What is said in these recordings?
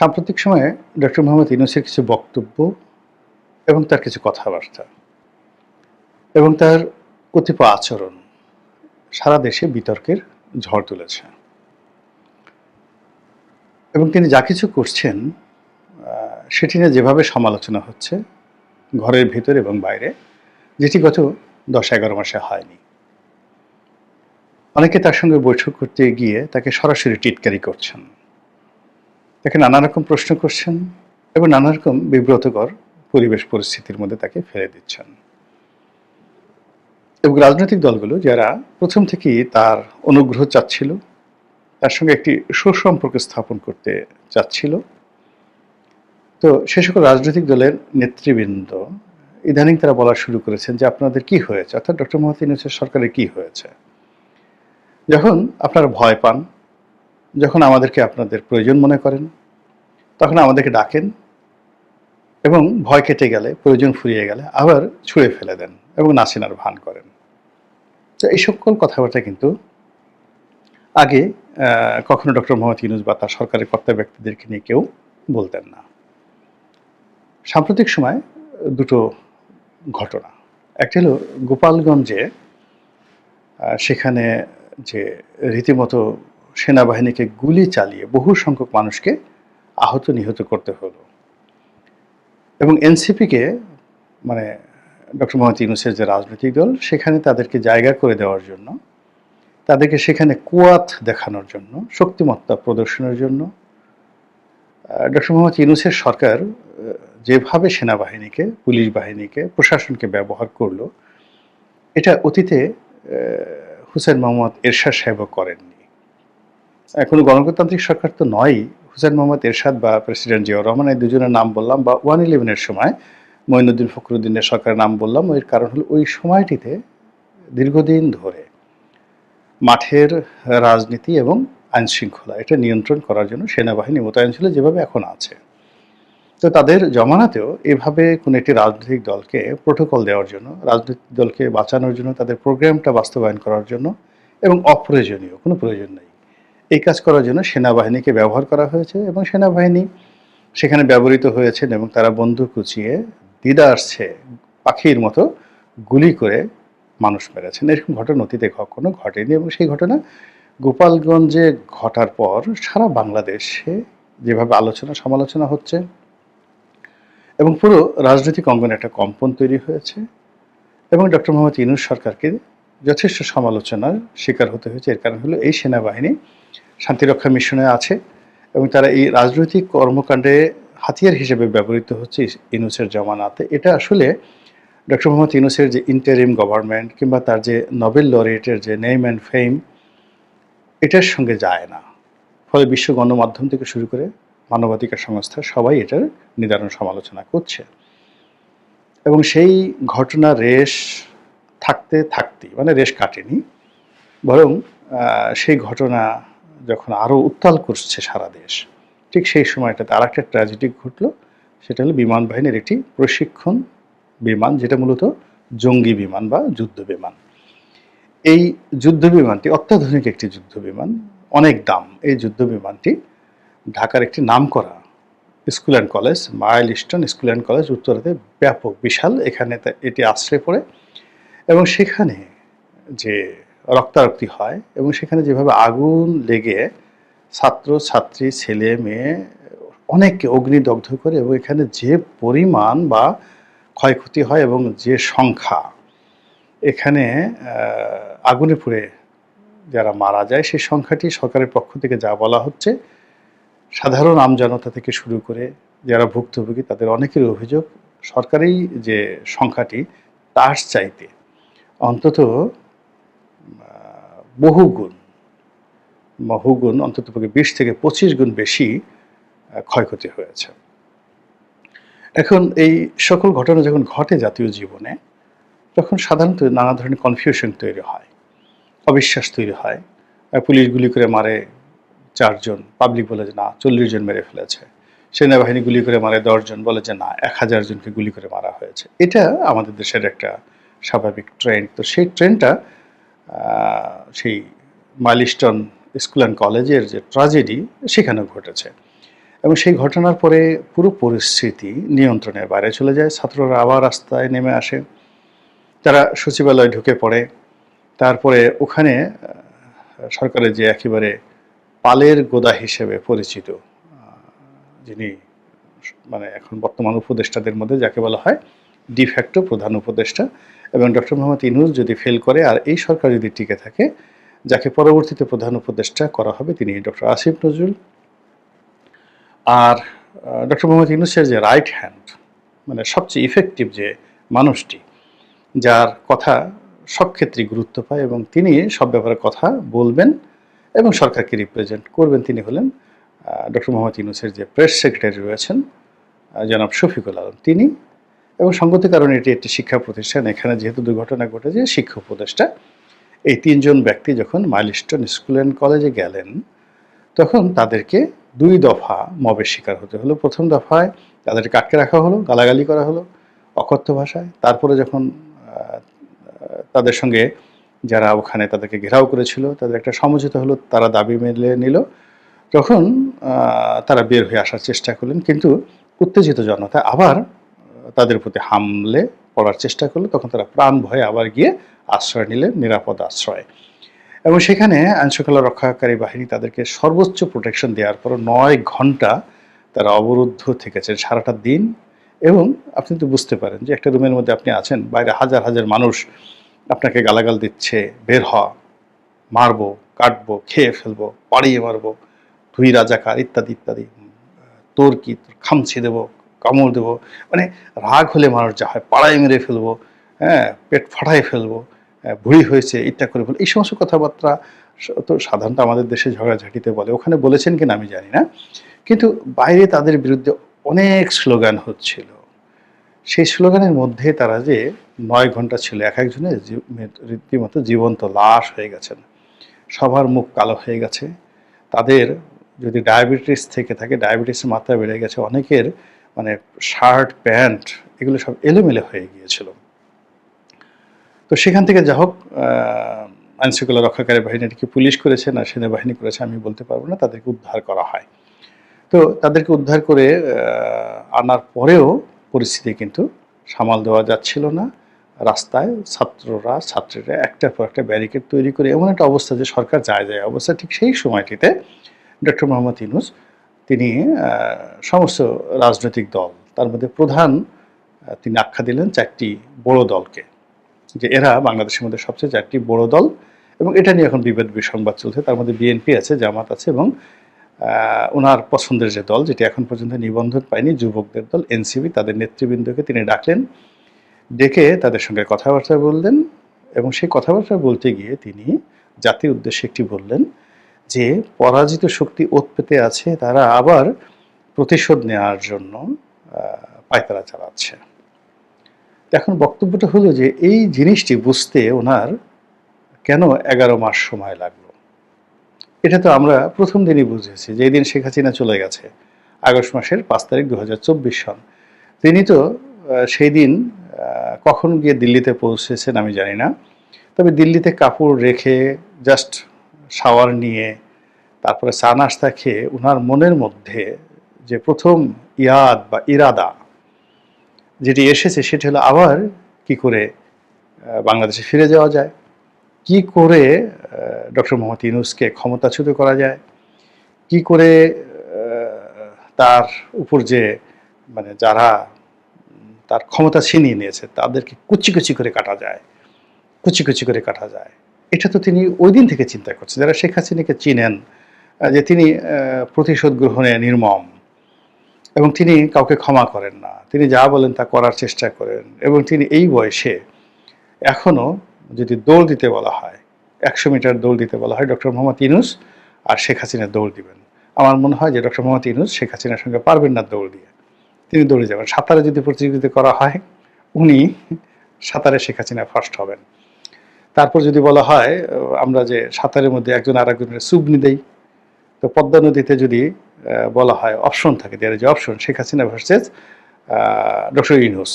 সাম্প্রতিক সময়ে ডক্টর মোহাম্মদ ইউনুসের কিছু বক্তব্য এবং তার কিছু কথাবার্তা এবং তার কতিপয় আচরণ সারা দেশে বিতর্কের ঝড় তুলেছে। এবং তিনি যা কিছু করছেন সেটি নিয়ে যেভাবে সমালোচনা হচ্ছে, ঘরের ভিতর এবং বাইরে, যেটি গত দশ এগারো মাসে হয়নি। অনেকে তার সঙ্গে বৈঠক করতে গিয়ে তাকে সরাসরি টিটকারি করছেন। তাকে নানা রকম প্রশ্ন করছেন এবং নানা রকম বিব্রতকর পরিবেশ পরিস্থিতির মধ্যে তাকে ফেলে দিচ্ছেন। এবং রাজনৈতিক দলগুলো যারা প্রথম থেকেই তার অনুগ্রহ চাচ্ছিল, তার সঙ্গে একটি সুসম্পর্ক স্থাপন করতে চাচ্ছিল, তো সে সকল রাজনৈতিক দলের নেতৃবৃন্দ ইদানিং তারা বলা শুরু করেছেন যে আপনাদের কি হয়েছে? অর্থাৎ ডক্টর মোহাম্মদ ইউনুসের সরকারের কি হয়েছে? যখন আপনারা ভয় পান, যখন আমাদেরকে আপনাদের প্রয়োজন মনে করেন তখন আমাদেরকে ডাকেন এবং ভয় কেটে গেলে, প্রয়োজন ফুরিয়ে গেলে আবার ছুঁড়ে ফেলে দেন এবং নাসিনার ভান করেন। তো এই সকল কথাবার্তা কিন্তু আগে কখনো ডক্টর মোহাম্মদ ইউনুস বা তার সরকারের কর্তা ব্যক্তিদেরকে নিয়ে কেউ বলতেন না। সাম্প্রতিক সময় দুটো ঘটনা। একটা হলো গোপালগঞ্জে সেখানে যে রীতিমতো সেনাবাহিনীকে গুলি চালিয়ে বহু সংখ্যক মানুষকে আহত নিহত করতে হলো। এবং এনসিপিকে মানে ডক্টর মোহাম্মদ ইউনুসের যে রাজনৈতিক দল, সেখানে তাদেরকে জায়গা করে দেওয়ার জন্য, তাদেরকে সেখানে কুয়াত দেখানোর জন্য, শক্তিমত্তা প্রদর্শনের জন্য ডক্টর মোহাম্মদ ইউনুসের সরকার যেভাবে সেনাবাহিনীকে, পুলিশ বাহিনীকে, প্রশাসনকে ব্যবহার করল, এটা অতীতে হুসেন মোহাম্মদ এরশাদ সাহেবও করেননি। কোনো গণতান্ত্রিক সরকার তো নয়ই হুসেন মোহাম্মদ এরশাদ বা প্রেসিডেন্ট জিয়াউর রহমান, এই দুজনের নাম বললাম বা ওয়ান ইলেভেনের সময় মঈনুদ্দিন ফখরুদ্দিনের সরকারের নাম বললাম। এর কারণ হলো ওই সময়টিতে দীর্ঘদিন ধরে মাঠের রাজনীতি এবং আইন শৃঙ্খলা এটা নিয়ন্ত্রণ করার জন্য সেনাবাহিনী মোতায়েন ছিল যেভাবে এখন আছে। তো তাদের জমানাতেও এভাবে কোনো একটি রাজনৈতিক দলকে প্রোটোকল দেওয়ার জন্য, রাজনৈতিক দলকে বাঁচানোর জন্য, তাদের প্রোগ্রামটা বাস্তবায়ন করার জন্য এবং অপ্রয়োজনীয়, কোনো প্রয়োজন নেই। এই কাজ করার জন্য সেনাবাহিনীকে ব্যবহার করা হয়েছে এবং সেনাবাহিনী সেখানে ব্যবহৃত হয়েছেন এবং তারা বন্দুক কুচিয়ে দিদা আসছে, পাখির মতো গুলি করে মানুষ মেরেছেন এরকম ঘটনা অতীতে কখনো ঘটেনি এবং সেই ঘটনা গোপালগঞ্জে ঘটার পর সারা বাংলাদেশে যেভাবে আলোচনা সমালোচনা হচ্ছে এবং পুরো রাজনৈতিক অঙ্গনে একটা কম্পন তৈরি হয়েছে এবং ডক্টর মোহাম্মদ ইনুস সরকারকে যথেষ্ট সমালোচনার শিকার হতে হয়েছে। এর কারণ হলো এই সেনাবাহিনী শান্তিরক্ষা মিশনে আছে এবং তারা এই রাজনৈতিক কর্মকাণ্ডে হাতিয়ার হিসেবে ব্যবহৃত হচ্ছে ইনুসের জমানাতে। এটা আসলে ডক্টর মোহাম্মদ ইউনুসের যে ইন্টারিম গভর্নমেন্ট কিংবা তার যে নোবেল লরিয়েটের যে নেম অ্যান্ড ফেম এটার সঙ্গে যায় না। ফলে বিশ্ব গণমাধ্যম থেকে শুরু করে মানবাধিকার সংস্থা সবাই এটার নিদারণ সমালোচনা করছে। এবং সেই ঘটনা রেশ থাকতে থাকতেই মানে রেশ কাটেনি, বরং সেই ঘটনা যখন আরও উত্তাল করছে সারা দেশ, ঠিক সেই সময়টাতে আর একটা ট্র্যাজেডি ঘটলো, সেটা হলো বিমান বাহিনীর একটি প্রশিক্ষণ বিমান, যেটা মূলত জঙ্গি বিমান বা যুদ্ধ বিমান। এই যুদ্ধ বিমানটি অত্যাধুনিক একটি যুদ্ধ বিমান, অনেক দাম। এই যুদ্ধ বিমানটি ঢাকার একটি নামকরা school and college milestone school and college, উত্তরাতে ব্যাপক, বিশাল, এখানে এটি আশ্রয় পড়ে। এবং সেখানে যে রক্তারক্তি হয় এবং সেখানে যেভাবে আগুন লেগে ছাত্র, ছাত্রী, ছেলে, মেয়ে অনেককে অগ্নিদগ্ধ করে এবং এখানে যে পরিমাণ বা ক্ষয়ক্ষতি হয় এবং যে সংখ্যা, এখানে আগুনে পুড়ে যারা মারা যায়, সেই সংখ্যাটি সরকারের পক্ষ থেকে যা বলা হচ্ছে, সাধারণ আমজনতা থেকে শুরু করে যারা ভুক্তভোগী, তাদের অনেকের অভিযোগ সরকারি যে সংখ্যাটি, তার চাইতে অন্তত বহুগুণ বহুগুণ, অন্তত বিশ থেকে পঁচিশ গুণ বেশি ক্ষয়ক্ষতি হয়েছে। এখন এই সকল ঘটনা যখন ঘটে জাতীয় জীবনে, তখন সাধারণত নানা ধরনের কনফিউশন তৈরি হয়, অবিশ্বাস তৈরি হয়। পুলিশ গুলি করে মারে চারজন পাবলিক বলে যে না, চল্লিশ জন মেরে ফেলেছে। সেনাবাহিনী গুলি করে মারে দশজন, বলে যে না, এক হাজার জনকে গুলি করে মারা হয়েছে। এটা আমাদের দেশের একটা স্বাভাবিক ট্রেন্ড তো সেই ট্রেনটা সেই মাইলিস্টন স্কুল অ্যান্ড কলেজের যে ট্রাজেডি সেখানেও ঘটেছে। এবং সেই ঘটনার পরে পুরো পরিস্থিতি নিয়ন্ত্রণের বাইরে চলে যায়। ছাত্ররা আবার রাস্তায় নেমে আসে। তারা সচিবালয়ে ঢুকে পড়ে। তারপরে ওখানে সরকারের যে একেবারে পালের গোদা হিসেবে পরিচিত যিনি মানে এখন বর্তমান উপদেষ্টাদের মধ্যে যাকে বলা হয় ডিফ্যাক্টো প্রধান উপদেষ্টা এবং ডক্টর মোহাম্মদ ইনুস যদি ফেল করে আর এই সরকার যদি টিকে থাকে, যাকে পরবর্তীতে প্রধান উপদেষ্টা করা হবে তিনি ডক্টর আসিফ নজরুল। আর ডক্টর মোহাম্মদ ইউনুসের যে রাইট হ্যান্ড মানে সবচেয়ে ইফেক্টিভ যে মানুষটি, যার কথা সব ক্ষেত্রেই গুরুত্ব পায় এবং তিনি সব ব্যাপারে কথা বলবেন এবং সরকারকে রিপ্রেজেন্ট করবেন, তিনি হলেন ডক্টর মোহাম্মদ ইউনুসের যে প্রেস সেক্রেটারি রয়েছেন জনাব শফিকুল আলম। তিনি এবং সঙ্গতি কারণে এটি একটি শিক্ষা প্রতিষ্ঠান। এখানে যেহেতু দুর্ঘটনা ঘটেছে, শিক্ষা উপদেষ্টা এই তিনজন ব্যক্তি যখন মাইলস্টোন স্কুল অ্যান্ড কলেজে গেলেন, তখন তাদেরকে দুই দফা মবের শিকার হতে হলো। প্রথম দফায় তাদেরকে আটকে রাখা হলো, গালাগালি করা হলো অকথ্য ভাষায়। তারপরে যখন তাদের সঙ্গে যারা ওখানে তাদেরকে ঘেরাও করেছিল, তাদের একটা সমঝোতা হলো, তারা দাবি মেলে নিল। তখন তারা বের হয়ে আসার চেষ্টা করলেন, কিন্তু উত্তেজিত জনতা আবার তাদের প্রতি হামলে পড়ার চেষ্টা করল, তখন তারা প্রাণ ভয়ে আবার গিয়ে আশ্রয় নিলেন নিরাপদ আশ্রয়। এবং সেখানে আইনশৃঙ্খলা রক্ষাকারী বাহিনী তাদেরকে সর্বোচ্চ প্রোটেকশন দেওয়ার পর নয় ঘণ্টা তারা অবরুদ্ধ থেকেছেন সারাটা দিন। এবং আপনি তো বুঝতে পারেন যে একটা রুমের মধ্যে আপনি আছেন, বাইরে হাজার হাজার মানুষ আপনাকে গালাগাল দিচ্ছে, বের হ মারবো, কাটবো, খেয়ে ফেলব, পাড়িয়ে মারবো তুই রাজাকার ইত্যাদি ইত্যাদি। তোর কি, তোর খামছি দেবো কামড় দেবো। মানে রাগ হলে মানুষ যা হয় পাড়ায় মেরে ফেলব হ্যাঁ পেট ফাটাই ফেলব হ্যাঁ, ভুঁড়ি হয়েছে ইত্যা করে ফেলব এই সমস্ত কথাবার্তা তো সাধারণত আমাদের দেশে ঝগড়াঝাটিতে বলে। ওখানে বলেছেন কিনা আমি জানি না। কিন্তু বাইরে তাদের বিরুদ্ধে অনেক স্লোগান হচ্ছিল। সেই স্লোগানের মধ্যে তারা যে নয় ঘণ্টা ছিল এক একজনের রীতিমতো জীবন্ত লাশ হয়ে গেছেন। সবার মুখ কালো হয়ে গেছে। তাদের যদি ডায়াবেটিস থেকে থাকে ডায়াবেটিসের মাত্রা বেড়ে গেছে। অনেকের মানে শার্ট, প্যান্ট, এগুলো সব এলোমেলো হয়ে গিয়েছিল। তো সেখান থেকে যা হোক আইনশৃঙ্খলা রক্ষাকারী বাহিনীকে পুলিশ করেছে না সেনাবাহিনী করেছে, আমি বলতে পারব না, তাদেরকে উদ্ধার করা হয়। তো তাদেরকে উদ্ধার করে আনার পরেও পরিস্থিতি কিন্তু সামাল দেওয়া যাচ্ছিল না। রাস্তায় ছাত্ররা, ছাত্রীরা একটার পর একটা ব্যারিকেড তৈরি করে, এমন একটা অবস্থা যে সরকার যায় যায় অবস্থা, ঠিক সেই সময়টিতে ডক্টর মোহাম্মদ ইউনুস তিনি সমস্ত রাজনৈতিক দল, তার মধ্যে প্রধান তিনি আখ্যা দিলেন চারটি বড় দলকে, যে এরা বাংলাদেশের মধ্যে সবচেয়ে চারটি বড় দল এবং এটা নিয়ে এখন বিভেদ বিসংবাদ চলছে। তার মধ্যে বিএনপি আছে, জামাত আছে এবং ওনার পছন্দের যে দল, যেটি এখন পর্যন্ত নিবন্ধন পায়নি, যুবকদের দল এনসিবি তাদের নেতৃবৃন্দকে তিনি ডাকলেন, ডেকে তাদের সঙ্গে কথাবার্তা বললেন এবং সেই কথাবার্তা বলতে গিয়ে তিনি জাতির উদ্দেশ্যে একটি বললেন যে পরাজিত শক্তি ওত পেতে আছে, তারা আবার প্রতিশোধ নেওয়ার জন্য পায়তারা চালাচ্ছে। এখন বক্তব্যটা হলো যে, এই জিনিসটি বুঝতে ওনার কেন এগারো মাস সময় লাগল? এটা তো আমরা প্রথম দিনই বুঝেছি যে দিন শেখ হাসিনা চলে গেছে, আগস্ট মাসের পাঁচ তারিখ দু হাজার চব্বিশ সন। তিনি তো সেই দিন কখন গিয়ে দিল্লিতে পৌঁছেছেন আমি জানি না। তবে দিল্লিতে কাপড় রেখে জাস্ট শাওয়ার নিয়ে তারপরে চা নাস্তা খেয়ে ওনার মনের মধ্যে যে প্রথম ইয়াদ বা ইরাদা যেটি এসেছে, সেটি হলো আবার কি করে বাংলাদেশে ফিরে যাওয়া যায়? কি করে ডক্টর মোহাম্মদ ইউনুসকে ক্ষমতাচ্যুত করা যায়? কি করে তার উপর যে মানে যারা তার ক্ষমতা ছিনিয়ে নিয়েছে, তাদেরকে কুচি কুচি করে কাটা যায়, কুচি কুচি করে কাটা যায়? এটা তো তিনি ওই দিন থেকে চিন্তা করছেন। যারা শেখ হাসিনাকে চিনেন যে তিনি প্রতিশোধ গ্রহণে নির্মম এবং তিনি কাউকে ক্ষমা করেন না। তিনি যা বলেন তা করার চেষ্টা করেন এবং তিনি এই বয়সে এখনও যদি দৌড় দিতে বলা হয়, একশো মিটার দৌড় দিতে বলা হয় ডক্টর মোহাম্মদ ইনুস আর শেখ হাসিনা দৌড় দিবেন। আমার মনে হয় যে ডক্টর মোহাম্মদ ইনুস শেখ হাসিনার সঙ্গে পারবেন না দৌড় দিয়ে। তিনি দৌড়ে যাবেন। সাঁতারে যদি প্রতিযোগিতা করা হয়, উনি সাঁতারে শেখ হাসিনা ফার্স্ট হবেন। তারপর যদি বলা হয়, আমরা যে সাঁতারের মধ্যে একজন আর একজনের সুবনি দেই তো পদ্মা নদীতে যদি বলা হয় অপশন থাকে দেয়ার যে option Sheikh Hasina versus doctor Yunus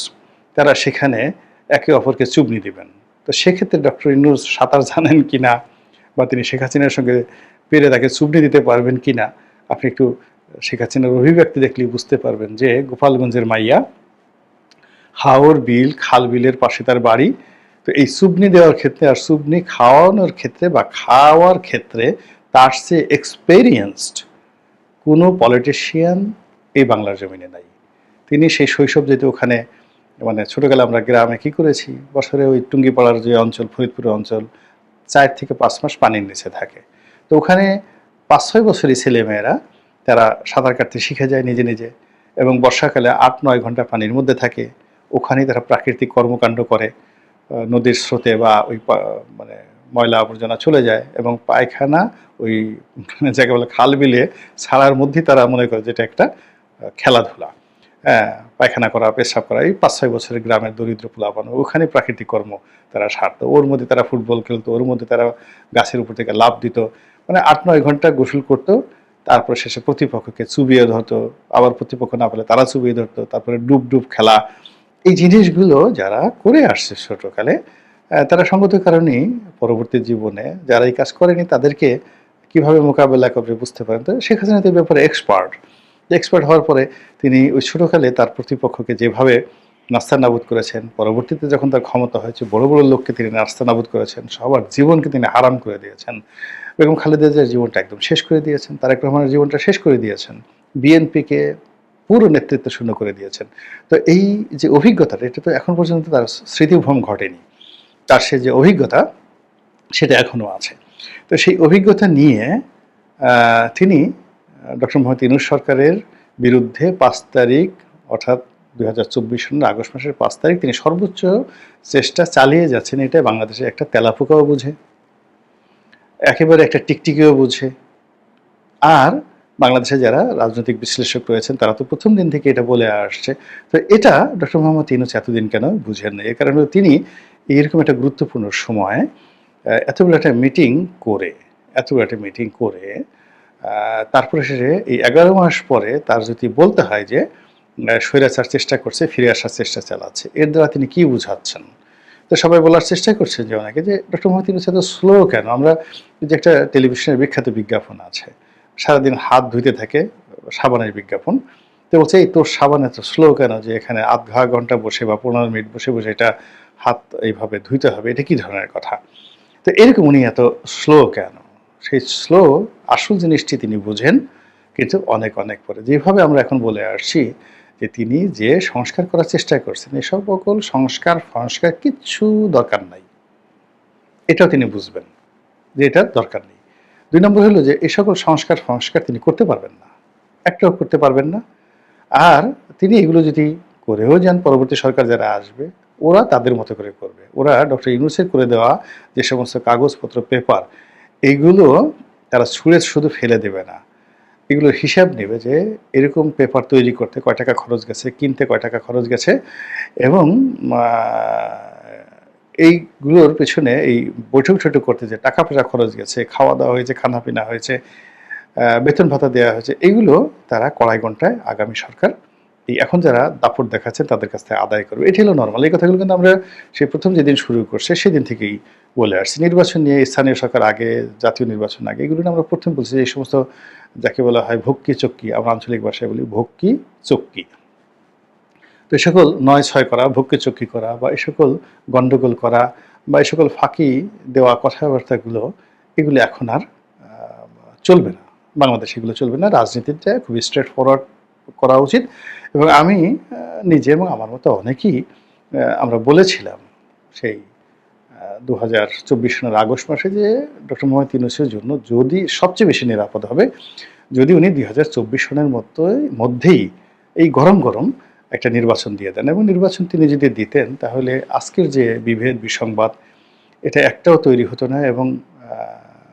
তারা সেখানে একে অপরকে চুবনি দিবেন। তো সেক্ষেত্রে ডক্টর ইনুস সাঁতার জানেন কিনা বা তিনি শেখ হাসিনার সঙ্গে পেরে তাকে চুবনি দিতে পারবেন কিনা আপনি একটু শেখ হাসিনার অভিব্যক্তি দেখলেই বুঝতে পারবেন যে গোপালগঞ্জের মাইয়া হাওর বিল, খাল বিলের পাশে তার বাড়ি। তো এই সুবনি দেওয়ার ক্ষেত্রে আর সুবনি খাওয়ানোর ক্ষেত্রে বা খাওয়ার ক্ষেত্রে তার সে এক্সপেরিয়েন্সড কোনো পলিটিশিয়ান এই বাংলার জমিনে নাই। তিনি সেই শৈশব যেহেতু ওখানে মানে ছোটোবেলা আমরা গ্রামে কি করেছি? বছরে ওই টুঙ্গিপাড়ার যে অঞ্চল, ফরিদপুরের অঞ্চল, চার থেকে পাঁচ মাস পানির নিচে থাকে। তো ওখানে পাঁচ ছয় বছরই ছেলেমেয়েরা, তারা সাঁতার কাটতে শিখে যায় নিজে নিজে এবং বর্ষাকালে আট নয় ঘণ্টা পানির মধ্যে থাকে। ওখানেই তারা প্রাকৃতিক কর্মকাণ্ড করে নদীর স্রোতে বা ওই মানে ময়লা আবর্জনা চলে যায় এবং পায়খানা ওই যাকে বলে খাল বিলে, ছাড়ার মধ্যেই তারা মনে করে যেটা একটা খেলাধুলা। হ্যাঁ পায়খানা করা, পেশাব করা, এই পাঁচ ছয় বছরের গ্রামের দরিদ্র পোলাপানো, ওখানে প্রাকৃতিক কর্ম তারা সারতো। ওর মধ্যে তারা ফুটবল খেলতো, ওর মধ্যে তারা গাছের উপর থেকে লাভ দিত। মানে আট নয় ঘণ্টা গোসল করতো, তারপর শেষে প্রতিপক্ষকে চুবিয়ে ধরতো। আবার প্রতিপক্ষ না পেলে তারা চুবিয়ে ধরতো, তারপরে ডুব ডুব খেলা। এই জিনিসগুলো যারা করে আসছে ছোটকালে তারা সঙ্গত কারণেই পরবর্তী জীবনে যারা এই কাজ করেনি, তাদেরকে কীভাবে মোকাবেলা করবে বুঝতে পারেন। তো শেখ হাসিনা তো ব্যাপারে এক্সপার্ট এক্সপার্ট হওয়ার পরে তিনি ওই ছোটোকালে তার প্রতিপক্ষকে যেভাবে নাস্তা নাবুদ করেছেন, পরবর্তীতে যখন তার ক্ষমতা হয়েছে, বড় বড় লোককে তিনি নাস্তা নাবুদ করেছেন, সবার জীবনকে তিনি হারাম করে দিয়েছেন। বেগম খালেদা জিয়ার জীবনটা একদম শেষ করে দিয়েছেন, তারেক রহমানের জীবনটা শেষ করে দিয়েছেন, বিএনপিকে পুরো নেতৃত্ব শূন্য করে দিয়েছেন। তো এই যে অভিজ্ঞতাটা, এটা তো এখন পর্যন্ত তার স্মৃতিভ্রম ঘটেনি। তার সে যে অভিজ্ঞতা, সেটা এখনও আছে। তো সেই অভিজ্ঞতা নিয়ে তিনি ডক্টর মোহাম্মদ ইনুস সরকারের বিরুদ্ধে পাঁচ তারিখ, অর্থাৎ দুই হাজার চব্বিশ সনের আগস্ট মাসের পাঁচ তারিখ, তিনি সর্বোচ্চ চেষ্টা চালিয়ে যাচ্ছেন এটা বাংলাদেশে একটা তেলাপোকাও বুঝে, একেবারে একটা টিকটিকিও বুঝে। আর বাংলাদেশে যারা রাজনৈতিক বিশ্লেষক রয়েছেন, তারা তো প্রথম দিন থেকে এটা বলে আসছে। তো এটা ডক্টর মোহাম্মদ ইনুস এতদিন কেন বুঝেন না এর কারণ তিনি এইরকম একটা গুরুত্বপূর্ণ সময় এতগুলো একটা মিটিং করে, এতগুলো একটা মিটিং করে তারপরে সে এই এগারো মাস পরে তার যদি বলতে হয় যে স্বৈরাচার চেষ্টা করছে, ফিরে আসার চেষ্টা চালাচ্ছে, এর দ্বারা তিনি কি বুঝাচ্ছেন? তো সবাই বলার চেষ্টা করছেন যে অনেকে যে, ডক্টর মোহাম্মদ ইউনুস, এত স্লো কেন? আমরা যে একটা টেলিভিশনের বিখ্যাত বিজ্ঞাপন আছে, সারাদিন হাত ধুইতে থাকে, সাবানের বিজ্ঞাপন, তো বলছে, এই তোর সাবান এত স্লো কেন যে এখানে আধ ঘা ঘণ্টা বসে বা পনেরো মিনিট বসে বসে এটা হাত এইভাবে ধুইতে হবে, এটা কি ধরনের কথা? তো এরকম উনি এত স্লো কেন? সেই স্লো আসল জিনিসটি তিনি বুঝেন কিন্তু অনেক অনেক পরে। যেভাবে আমরা এখন বলে আসছি যে তিনি যে সংস্কার করার চেষ্টা করছেন এসব সকল সংস্কার সংস্কার কিচ্ছু দরকার নাই। এটাও তিনি বুঝবেন যে এটার দরকার নেই। দুই নম্বর হলো যে এই সকল সংস্কার সংস্কার তিনি করতে পারবেন না। একটাও করতে পারবেন না। আর তিনি এগুলো যদি করেও যান, পরবর্তী সরকার যারা আসবে ওরা তাদের মতো করে করবে। ওরা ডক্টর ইউনুসের করে দেওয়া যে সমস্ত কাগজপত্র, পেপার, এইগুলো তারা ছুঁড়ে শুধু ফেলে দেবে না। এগুলোর হিসাব নেবে যে এরকম পেপার তৈরি করতে কয় টাকা খরচ গেছে, কিনতে কয় টাকা খরচ গেছে এবং এইগুলোর পেছনে এই বৈঠক ঠৈঠক করতে যে টাকা পয়সা খরচ গেছে, খাওয়া দাওয়া হয়েছে, খানা পিনা হয়েছে বেতন ভাতা দেওয়া হয়েছে, এগুলো তারা কড়াই ঘন্টায় আগামী সরকার এই এখন যারা দাপট দেখাচ্ছে, তাদের কাছ থেকে আদায় করবে। এটি হলো নর্মাল এই কথাগুলো কিন্তু আমরা সেই প্রথম যেদিন শুরু করছে, সেদিন থেকেই বলে আসছি। নির্বাচন নিয়ে স্থানীয় সরকার আগে, জাতীয় নির্বাচন আগে, এগুলো আমরা প্রথম বলছি যে এই সমস্ত যাকে বলা হয় ভক্কি চক্কি, আমরা আঞ্চলিক ভাষায় বলি ভক্কি চক্কি। তো এই সকল নয় ছয় করা ভক্কি চক্কি করা বা এই সকল গণ্ডগোল করা বা এই সকল ফাঁকি দেওয়া কথাবার্তাগুলো, এগুলো এখন আর চলবে না। বাংলাদেশে এগুলো চলবে না। রাজনীতিটা খুবই স্ট্রেট ফরওয়ার্ড করা উচিত এবং আমি নিজে এবং আমার মতো অনেকেই আমরা বলেছিলাম সেই দু হাজার চব্বিশ সনের আগস্ট মাসে যে ডক্টর মোহাম্মদ ইউনুসের জন্য যদি সবচেয়ে বেশি নিরাপদ হবে, যদি উনি দুই হাজার চব্বিশ সনের মতোই মধ্যেই এই গরম গরম একটা নির্বাচন দিয়ে দেন এবং নির্বাচন তিনি যদি দিতেন, তাহলে আজকের যে বিভেদ, বিসংবাদ, এটা একটাও তৈরি হতো না এবং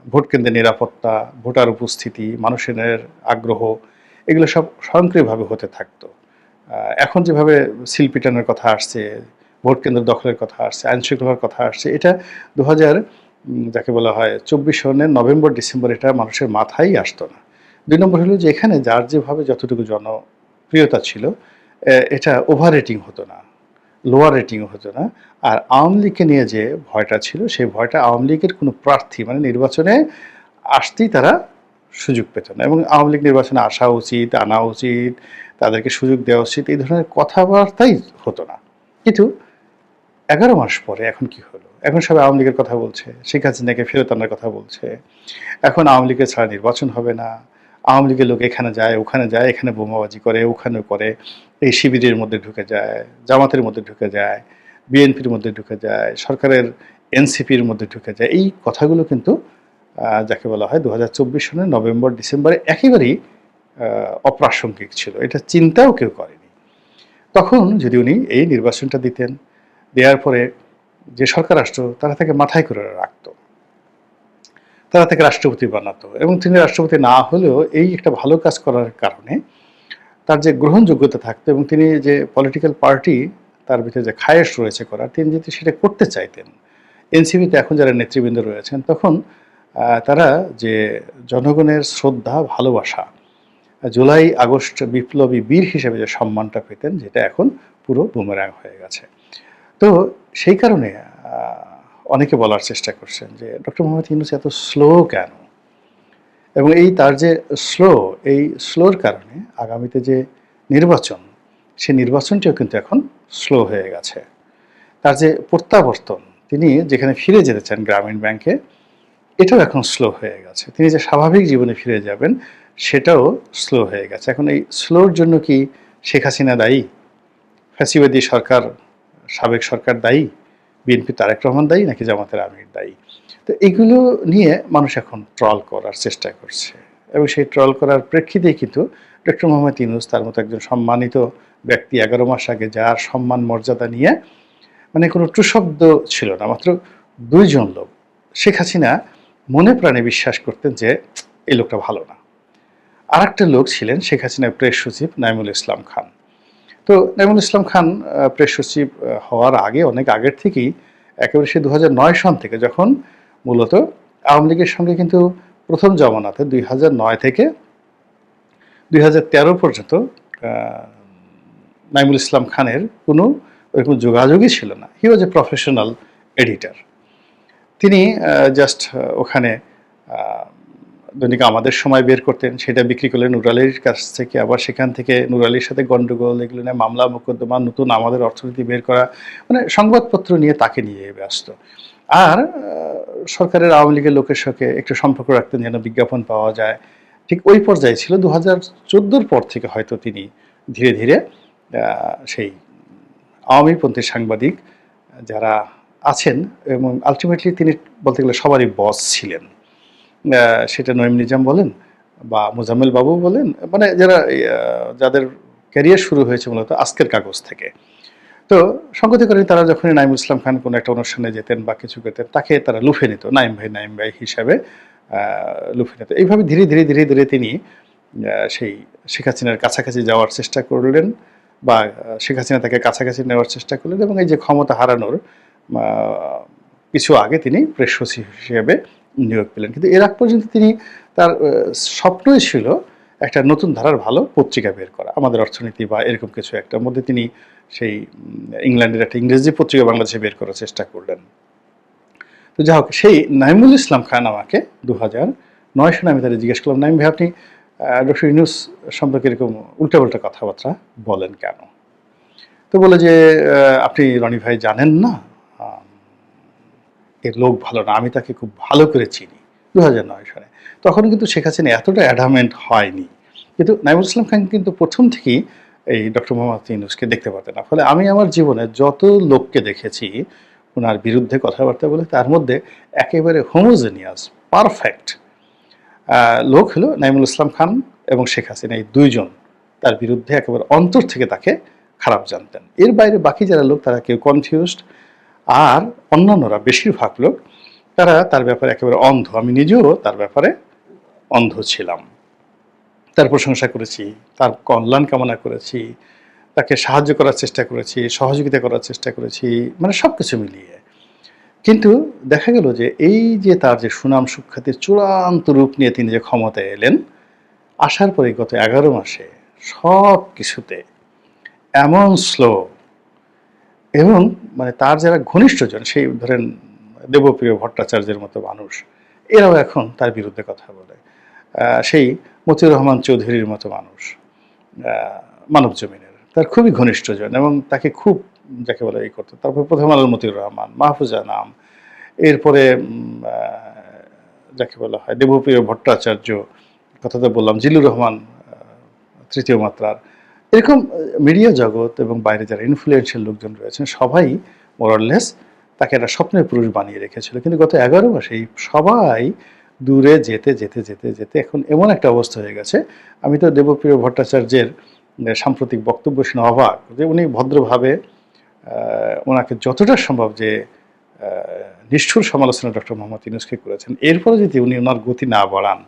ভোট কেন্দ্রের নিরাপত্তা, ভোটার উপস্থিতি, মানুষের আগ্রহ এগুলো সব স্বয়ংক্রিয়ভাবে হতে থাকতো। এখন যেভাবে সিল কথা আসছে, ভোট কেন্দ্র দখলের কথা আসছে, আইন শৃঙ্খলার কথা আসছে, এটা দু হাজার যাকে বলা হয় চব্বিশ সনের নভেম্বর, ডিসেম্বর, এটা মানুষের মাথায় আসতো না। দুই নম্বর হলো যে এখানে যার যেভাবে যতটুকু জনপ্রিয়তা ছিল এটা ওভার রেটিং হতো না, লোয়ার রেটিংও হতো না। আর আওয়ামী লীগকে নিয়ে যে ভয়টা ছিল, সেই ভয়টা আওয়ামী লীগের কোনো প্রার্থী মানে নির্বাচনে আসতেই তারা সুযোগ পেত না। এবং আওয়ামী লীগ নির্বাচনে আসা উচিত, আনা উচিত, তাদেরকে সুযোগ দেওয়া উচিত, এই ধরনের কথাবার্তাই হতো না। কিন্তু এগারো মাস পরে এখন কি হলো? এখন সবাই আওয়ামী লীগের কথা বলছে, শেখ হাসিনাকে ফেরত আনার কথা বলছে। এখন আওয়ামী লীগের ছাড়া নির্বাচন হবে না। আওয়ামী লীগের লোক এখানে যায়, ওখানে যায়, এখানে বোমাবাজি করে, ওখানে করে, এই শিবিরের মধ্যে ঢুকে যায়, জামাতের মধ্যে ঢুকে যায়, বিএনপির মধ্যে ঢুকে যায়, সরকারের এনসিপির মধ্যে ঢুকে যায়। এই কথাগুলো কিন্তু যাকে বলা হয় দু সালের নভেম্বর, ডিসেম্বরে একেবারেই অপ্রাসঙ্গিক ছিল। এটা চিন্তাও কেউ করেনি। তখন যদি উনি এই নির্বাচনটা দিতেন, দেওয়ার পরে যে সরকার রাষ্ট্র তারা তাকে মাথায় করে রাখতো। তারা তাকে রাষ্ট্রপতি বানাতো এবং তিনি রাষ্ট্রপতি না হলেও এই একটা ভালো কাজ করার কারণে তার যে গ্রহণযোগ্যতা থাকতো এবং তিনি যে পলিটিক্যাল পার্টি তার ভিতরে যে খায়েশ রয়েছে করার, তিনি যদি সেটা করতে চাইতেন, এনসিপিতে এখন যারা নেতৃবৃন্দ রয়েছেন, তখন তারা যে জনগণের শ্রদ্ধা, ভালোবাসা, জুলাই আগস্ট বিপ্লবী বীর হিসেবে যে সম্মানটা পেতেন, যেটা এখন পুরো বুমেরাং হয়ে গেছে। তো সেই কারণে অনেকে বলার চেষ্টা করছেন যে, ডক্টর মোহাম্মদ ইউনুস এত স্লো কেন? এবং এই তার যে স্লো, এই স্লোর কারণে আগামীতে যে নির্বাচন সেই নির্বাচনটিও কিন্তু এখন স্লো হয়ে গেছে। তার যে প্রত্যাবর্তন, তিনি যেখানে ফিরে যেতে চান গ্রামীণ ব্যাংকে এটাও এখন স্লো হয়ে গেছে। তিনি যে স্বাভাবিক জীবনে ফিরে যাবেন, সেটাও স্লো হয়ে গেছে। এখন এই স্লোর জন্য কি শেখ হাসিনা দায়ী? ফ্যাসিবাদী সরকার, সাবেক সরকার দায়ী? বিএনপি তারেক রহমান দায়ী নাকি জামাতের আমির দায়ী? তো এগুলো নিয়ে মানুষ এখন ট্রল করার চেষ্টা করছে। এবং সেই ট্রল করার প্রেক্ষিতেই কিন্তু ডক্টর মোহাম্মদ ইউনুস তার মতো একজন সম্মানিত ব্যক্তি এগারো মাস আগে যার সম্মান, মর্যাদা নিয়ে মানে কোনো টুশব্দ ছিল না। মাত্র দুইজন লোক। শেখ হাসিনা মনে প্রাণে বিশ্বাস করতেন যে এই লোকটা ভালো না। আর একটা লোক ছিলেন শেখ হাসিনার প্রেস সচিব নাইমুল ইসলাম খান। তো নাইমুল ইসলাম খান প্রেস সচিব হওয়ার আগে, অনেক আগের থেকেই, একেবারে সে দু সন থেকে যখন মূলত আওয়ামী লীগের সঙ্গে কিন্তু প্রথম জমানাতে দুই নয় থেকে দুই পর্যন্ত নাইমুল ইসলাম খানের কোনো ওরকম যোগাযোগই ছিল না। He was a professional editor তিনি জাস্ট ওখানে দৈনিক আমাদের সময় বের করতেন, সেটা বিক্রি করলেন নুরালির কাছ থেকে, আবার সেখান থেকে নুরালির সাথে গন্ডগোল, এগুলো নিয়ে মামলা, মোকদ্দমা, নতুন আমাদের অর্থনীতি বের করা মানে সংবাদপত্র নিয়ে তাকে নিয়ে ব্যস্ত। আর সরকারের আওয়ামী লীগের লোকের সঙ্গে একটু সম্পর্ক রাখতেন যেন বিজ্ঞাপন পাওয়া যায়। ঠিক ওই পর্যায়ে ছিল দু হাজার পর থেকে হয়তো তিনি ধীরে ধীরে সেই আওয়ামীপন্থী সাংবাদিক, যারা আছেন এবং আলটিমেটলি তিনি বলতে গেলে সবারই বস ছিলেন। সেটা নঈম নিজাম বলেন বা মোজাম্মেল বাবু বলেন মানে যারা যাদের ক্যারিয়ার শুরু হয়েছে মূলত আজকের কাগজ থেকে। তো সংগতি করে তারা যখনই নাইম ইসলাম খান কোনো একটা অনুষ্ঠানে যেতেন বা কিছু করতেন, তাকে তারা লুফে নিত, নাইম ভাই নাইম ভাই হিসাবে লুফে নিত। এইভাবে ধীরে ধীরে ধীরে ধীরে তিনি সেই শেখ হাসিনার কাছাকাছি যাওয়ার চেষ্টা করলেন বা শেখ হাসিনা তাকে কাছাকাছি নেওয়ার চেষ্টা করলেন এবং এই যে ক্ষমতা হারানোর কিছু আগে তিনি প্রেস সচিব হিসেবে নিয়োগ পেলেন। কিন্তু এর আগ পর্যন্ত তিনি তার স্বপ্নই ছিল একটা নতুন ধারার ভালো পত্রিকা বের করা। আমাদের অর্থনীতি বা এরকম কিছু একটার মধ্যে তিনি সেই ইংল্যান্ডের একটা ইংরেজি পত্রিকা বাংলাদেশে বের করার চেষ্টা করলেন। তো যাই হোক, সেই নাইমুল ইসলাম খান আমাকে দু হাজার নয় সালে আমি তাদের জিজ্ঞেস করলাম, নাইম ভাই, আপনি ডক্টর ইউনুস সম্পর্কে এরকম উল্টাপাল্টা কথাবার্তা বলেন কেন? তো বলে যে আপনি রনি ভাই জানেন না? এর লোক ভালো না, আমি তাকে খুব ভালো করে চিনি দু হাজার নয় সালে। তখন কিন্তু শেখ হাসিনা এতটা অ্যাডামেন্ট হয়নি। কিন্তু নাইমুল ইসলাম খান কিন্তু প্রথম থেকেই এই ডক্টর মোহাম্মদ ইউনুসকে দেখতে পারতেন না। ফলে আমি আমার জীবনে যত লোককে দেখেছি ওনার বিরুদ্ধে কথাবার্তা বলে তার মধ্যে একেবারে হোমোজেনিয়াস পারফেক্ট লোক হলো নাইমুল ইসলাম খান এবং শেখ হাসিনা এই দুইজন। তার বিরুদ্ধে একেবারে অন্তর থেকে তাকে খারাপ জানতেন। এর বাইরে বাকি যারা লোক, তারা কেউ কনফিউজড আর অন্যান্যরা বেশিরভাগ লোক, তারা তার ব্যাপারে একেবারে অন্ধ। আমি নিজেও তার ব্যাপারে অন্ধ ছিলাম। তার প্রশংসা করেছি, তার কল্যাণ কামনা করেছি, তাকে সাহায্য করার চেষ্টা করেছি, সহযোগিতা করার চেষ্টা করেছি মানে সব কিছু মিলিয়ে। কিন্তু দেখা গেল যে এই যে তার যে সুনাম সুখ্যাতির চূড়ান্ত রূপ নিয়ে তিনি যে ক্ষমতায় এলেন, আসার পরে গত এগারো মাসে সব কিছুতে এমন স্লো এবং মানে তার যারা ঘনিষ্ঠজন, সেই ধরেন দেবপ্রিয় ভট্টাচার্যের মতো মানুষ, এরাও এখন তার বিরুদ্ধে কথা বলে। সেই মতিউর রহমান চৌধুরীর মতো মানুষ মানব জমিনের। তার খুবই ঘনিষ্ঠজন এবং তাকে খুব যাকে বলে এই করতো, তারপর প্রথম আলোর মতিউর রহমান, মাহফুজা নাম। এরপরে যাকে বলা হয় দেবপ্রিয় ভট্টাচার্য, কথা তো বললাম জিলুর রহমান তৃতীয় মাত্রার। এরকম মিডিয়া জগৎ এবং বাইরে যারা ইনফ্লুয়েন্সিয়াল লোকজন রয়েছেন, সবাই মোরলেস তাকে একটা স্বপ্নের পুরুষ বানিয়ে রেখেছিল। কিন্তু গত এগারো মাসে এই সবাই দূরে যেতে যেতে যেতে যেতে এখন এমন একটা অবস্থা হয়ে গেছে। আমি তো দেবপ্রিয় ভট্টাচার্যের সাম্প্রতিক বক্তব্য শুনে অবাক যে উনি ভদ্রভাবে ওনাকে যতটা সম্ভব যে নিষ্ঠুর সমালোচনা ডক্টর মোহাম্মদ ইউনুসকে করেছেন এরপরে যদি উনি ওনার গতি না বাড়ান,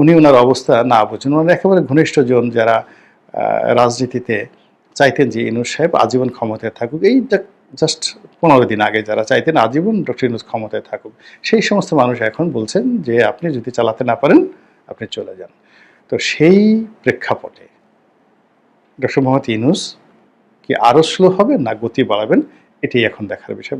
উনি ওনার অবস্থা না বোঝেন, ওনার একেবারে ঘনিষ্ঠজন যারা রাজনীতিতে চাইতেন যে ইনুস সাহেব আজীবন ক্ষমতায় থাকুক। এই জাস্ট পনেরো দিন আগে যারা চাইতেন আজীবন ডক্টর ইনুস ক্ষমতায় থাকুক। সেই সমস্ত মানুষ এখন বলছেন যে, আপনি যদি চালাতে না পারেন, আপনি চলে যান। তো সেই প্রেক্ষাপটে ডক্টর মোহাম্মদ ইনুস কি আরও স্লো হবে না গতি বাড়াবেন? এটাই এখন দেখার বিষয়।